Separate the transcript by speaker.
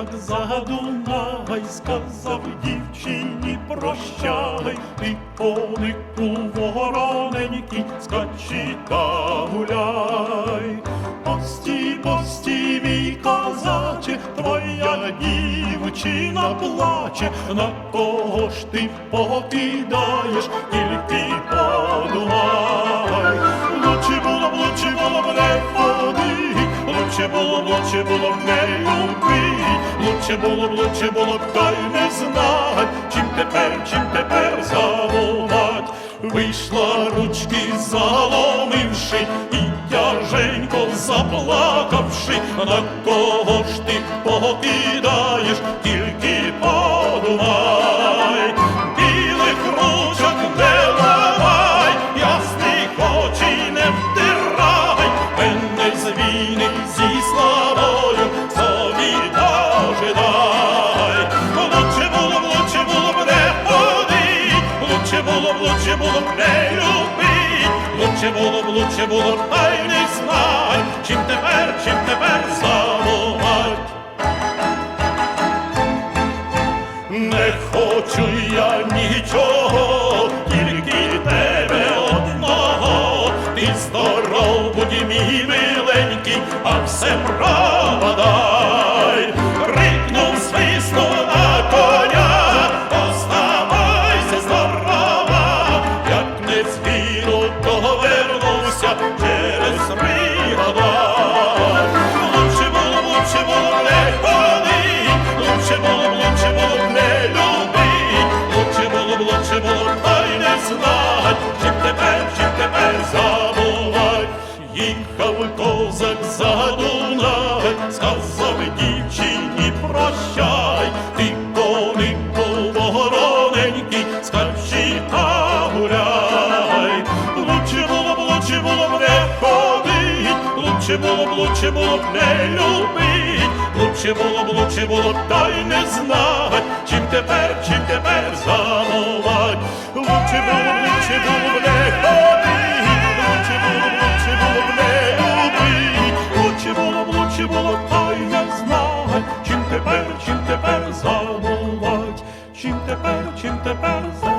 Speaker 1: козак за Дунай, сказав дівчині прощай, ти конику вороненький, скачи та гуляй. Пості, пості, мій козаче, твоя дівчина плаче, на кого ж ти покидаєш, тільки лучше було б, лучше було б не любить, лучше було б, лучше було б, та й не знать, чим тепер, чим тепер заволать, Вийшла ручки заломивши, і тяженько заплакавши, на кого ж ти покидаєш, було б, лучше було б не любить, лучше було б, лучше було б, ай не знай, чим тепер, чим тепер забувать. Не хочу я нічого, тільки тебе одного. Ти здоров, будь мій миленький, а все право знать, чим тепер, чим тепер забувать. Їхав козак за Дунай, сказав дівчині прощай, ти конику вороненький, скачи та гуляй. Лучше було б, лучше було б не ходить, лучше було б, лучше було б не любить, лучше було б, лучше було б, та й не знать, чим тепер, чим Чим тепер, чим тепер забувать, чим тепер, чим тепер забувать?